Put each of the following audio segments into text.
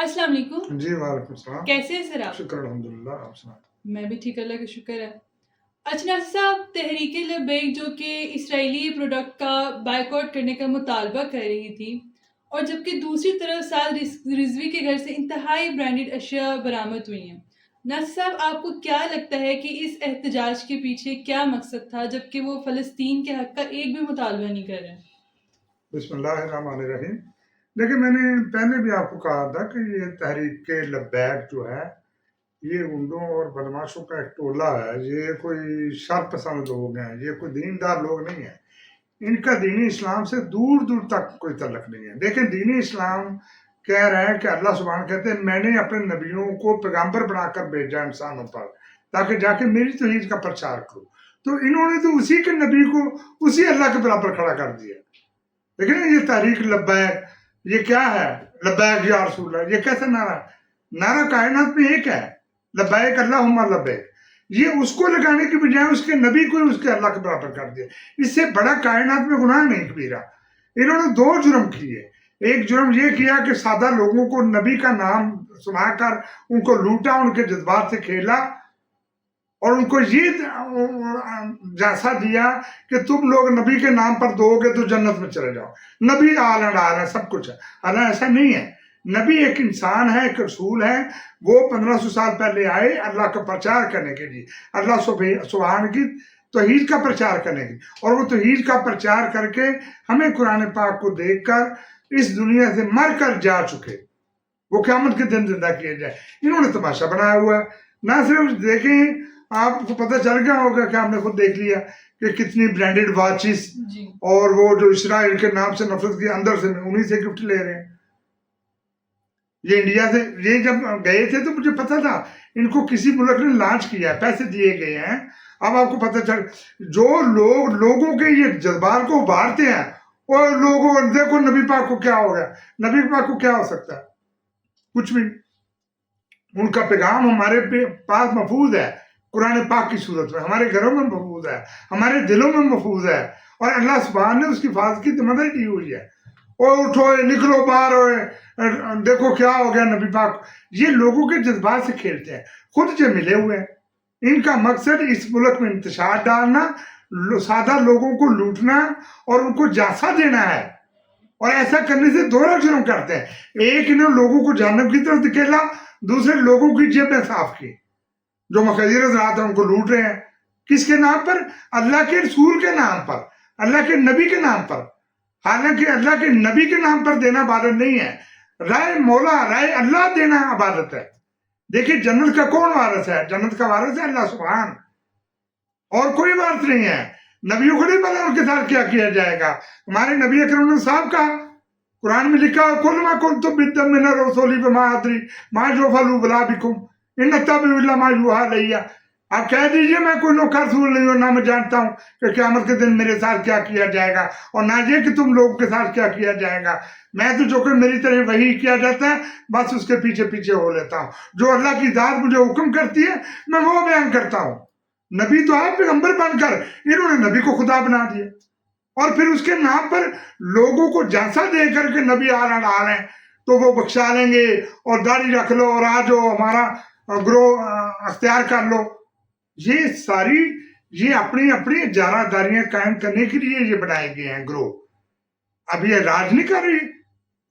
السلام علیکم۔ جی وعلیکم السلام۔ کیسے ہیں سر آپ؟ شکر الحمدللہ آپ سنا میں بھی ٹھیک اللہ کا شکر ہے۔ اچھا صاحب تحریک لبیک جو کہ اسرائیلی پروڈکٹ کا بائک آؤٹ کرنے کا مطالبہ کر رہی تھی اور جبکہ دوسری طرف رز- رضوی کے گھر سے انتہائی برانڈڈ اشیاء برآمد ہوئی ہیں۔ ناصر صاحب آپ کو کیا لگتا ہے کہ اس احتجاج کے پیچھے کیا مقصد تھا جبکہ وہ فلسطین کے حق کا ایک بھی مطالبہ نہیں کر رہے؟ بسم اللہ الرحمن الرحیم۔ دیکھیں میں نے پہلے بھی آپ کو کہا تھا کہ یہ تحریک لبیک جو ہے، یہ گنڈوں اور بدماشوں کا ایک ٹولہ ہے۔ یہ کوئی شر پسند لوگ ہیں، یہ کوئی دیندار لوگ نہیں ہیں۔ ان کا دینی اسلام سے دور دور تک کوئی تعلق نہیں ہے۔ دیکھیں، دینی اسلام کہہ رہے ہیں کہ اللہ سبحانہ کہتے ہیں، میں نے اپنے نبیوں کو پیغمبر بنا کر بھیجا انسانوں پر، تاکہ جا کے میری توحید کا پرچار کرو۔ تو انہوں نے تو اسی کے نبی کو اسی اللہ کے برابر کھڑا کر دیا۔ لیکن یہ تحریک لبیک یہ کیا ہے؟ لبیک یا رسول اللہ، یہ کیسا نعرہ؟ نعرہ کائنات میں ایک ہے۔ لبیک اللہ لبیک۔ یہ اس کو لگانے کی بجائے اس کے نبی کو اس کے اللہ کے برابر کر دیا۔ اس سے بڑا کائنات میں گناہ نہیں کبیرہ۔ انہوں نے دو جرم کیے۔ ایک جرم یہ کیا کہ سادہ لوگوں کو نبی کا نام سنا کر ان کو لوٹا، ان کے جذبات سے کھیلا۔ اور ان کو یہ جیسا دیا کہ تم لوگ نبی کے نام پر دو گے تو جنت میں چلے جاؤ۔ نبی آل اینڈ آل ہے سب کچھ ہے۔ اللہ ایسا نہیں ہے۔ نبی ایک انسان ہے، ایک رسول ہے۔ وہ پندرہ سو سال پہلے آئے اللہ کا پرچار کرنے کے لیے۔ اللہ سبحان کی توحید کا پرچار کرنے کے لیے۔ اور وہ توحید کا پرچار کر کے ہمیں قرآن پاک کو دیکھ کر اس دنیا سے مر کر جا چکے۔ وہ قیامت کے دن زندہ کیے جائے انہوں نے تماشا بنایا ہوا ہے۔ نہ صرف دیکھیں آپ کو پتہ چل گیا ہوگا کہ ہم نے خود دیکھ لیا کہ کتنی برانڈڈ واچز جی۔ اور وہ جو اسرائیل کے نام سے نفرت کے اندر سے انہی سے گفٹ لے رہے ہیں۔ یہ انڈیا سے یہ جب گئے تھے تو مجھے پتا تھا۔ ان کو کسی ملک نے لانچ کیا ہے پیسے دیے گئے ہیں۔ اب آپ کو پتہ چل جو لوگ لوگوں کے یہ جذبات کو ابھارتے ہیں اور لوگوں دیکھو نبی پاک کو کیا ہو گیا؟ نبی پاک کو کیا ہو سکتا ہے؟ کچھ بھی۔ ان کا پیغام ہمارے پاس محفوظ ہے۔ قرآن پاک کی صورت میں، ہمارے گھروں میں محفوظ ہے، ہمارے دلوں میں محفوظ ہے، اور اللہ سبحان نے اس کی حفاظت کی مدد کی ہوئی ہے۔ اور اٹھو، نکلو باہر ہوئے دیکھو کیا ہو گیا نبی پاک۔ یہ لوگوں کے جذبات سے کھیلتے ہیں، خود جو ملے ہوئے ہیں۔ ان کا مقصد اس ملک میں انتشار ڈالنا سادہ لوگوں کو لوٹنا اور ان کو جاسا دینا ہے۔ اور ایسا کرنے سے دو جرم کرتے ہیں۔ ایک انہوں لوگوں کو جانب کی طرف دکھیلا دوسرے لوگوں کی جیبیں صاف کی۔ جو مخیر حضرات ہیں ان کو لوٹ رہے ہیں، کس کے نام پر؟ اللہ کے رسول کے نام پر، اللہ کے نبی کے نام پر۔ حالانکہ اللہ کے نبی کے نام پر دینا عبادت نہیں ہے۔ رائے مولا، رائے اللہ دینا عبادت ہے۔ دیکھیے جنت کا کون وارث ہے؟ جنت کا وارث ہے اللہ سبحان۔ اور کوئی وارث نہیں ہے۔ نبیوں کو نہیں پتا ان کے ساتھ کیا کیا جائے گا۔ ہمارے نبی اکرم صاحب کہا قرآن میں لکھا کل ما کن تو بدم من رسولی بما ادری، ما جو فلو بلا بکم۔ ان تبع الا ما یوحى لیا آپ کہہ دیجیے میں کوئی نوکر رسول نہیں ہوں نہ میں جانتا ہوں کہ قیامت کے دن میرے ساتھ کیا کیا جائے گا۔ اور نہ یہ کہ تم لوگوں کے ساتھ کیا کیا جائے گا۔ میں تو جو کہ میری طرح وہی کیا جاتا ہے، بس اس کے پیچھے پیچھے ہو لیتا ہوں۔ جو اللہ کی ذات مجھے حکم کرتی ہے، میں وہ بیان کرتا ہوں۔ نبی تو آپ پیغمبر بن کر انہوں نے نبی کو خدا بنا دیا۔ اور پھر اس کے نام پر لوگوں کو جانسا دے کر کے نبی آ رہا آ رہے ہیں تو وہ بخشا لیں گے اور داڑھی رکھ لو اور آ جاؤ ہمارا گروہ اختیار کر لو۔ یہ ساری، یہ اپنی اپنی جارہ داریاں قائم کرنے کے لیے یہ بنائے گئے ہیں گروہ۔ اب یہ راج نہیں کر رہی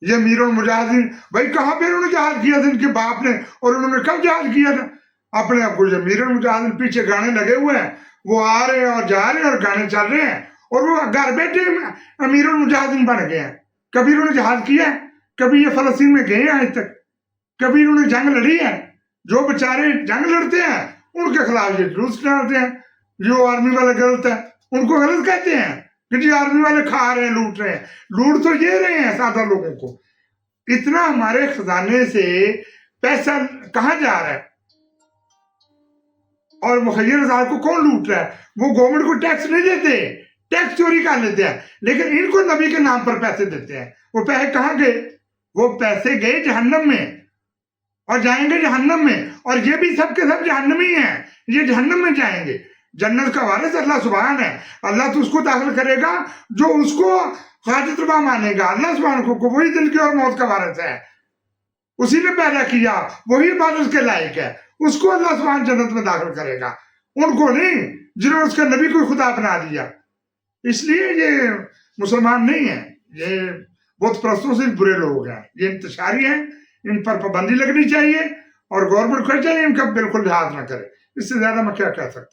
یہ امیر المجاہدین، بھائی کہاں پہ انہوں نے جہاد کیا تھا؟ ان کے باپ نے۔ اور انہوں نے کب جہاد کیا تھا؟ اپنے آپ کو یہ امیر المجاہدین پیچھے گانے لگے ہوئے ہیں، وہ آ رہے ہیں اور جا رہے ہیں اور گانے چل رہے ہیں۔ اور وہ گھر بیٹھے امیر المجاہدین بن گئے ہیں۔ کبھی انہوں نے جہاد کیا ہے؟ کبھی یہ فلسطین میں گئے ہیں آج تک؟ کبھی انہوں نے جنگ لڑی ہے؟ جو بیچارے جنگ لڑتے ہیں، ان کے خلاف یہ جلوس ڈالتے ہیں، جو آرمی والے غلط ہیں، ان کو غلط کہتے ہیں کہ جی آرمی والے کھا رہے ہیں، لوٹ رہے ہیں۔ لوٹ تو یہ رہے ہیں سادہ لوگوں کو۔ اتنا ہمارے خزانے سے پیسہ کہاں جا رہا ہے؟ اور مخیر آزاد کو کون لوٹ رہا ہے؟ وہ گورنمنٹ کو ٹیکس نہیں دیتے ٹیکس چوری کر لیتے ہیں، لیکن ان کو نبی کے نام پر پیسے دیتے ہیں۔ وہ پیسے کہاں گئے؟ وہ پیسے گئے جہنم میں۔ اور جائیں گے جہنم میں۔ اور یہ بھی سب کے سب جہنمی ہیں۔ یہ جہنم میں جائیں گے۔ جنت کا وارث اللہ سبحان ہے۔ اللہ تو اس کو داخل کرے گا جو اس کو حاجت ربا مانے گا۔ اللہ سبحان کو وہی دل کی اور موت کا وارث ہے۔ اسی نے پیدا کیا۔ وہی عبادت کے لائق ہے۔ اس کو اللہ سبحانہ جنت میں داخل کرے گا۔ ان کو نہیں، جنہوں نے اس کا نبی کو خدا بنا دیا۔ اس لیے یہ مسلمان نہیں ہیں۔ یہ بت پرستوں سے برے لوگ ہیں۔ یہ انتشاری ہیں۔ ان پر پابندی لگنی چاہیے اور گورنمنٹ کو چاہیے ان کا بالکل لحاظ نہ کرے۔ اس سے زیادہ میں کیا کہہ سکتا ہوں؟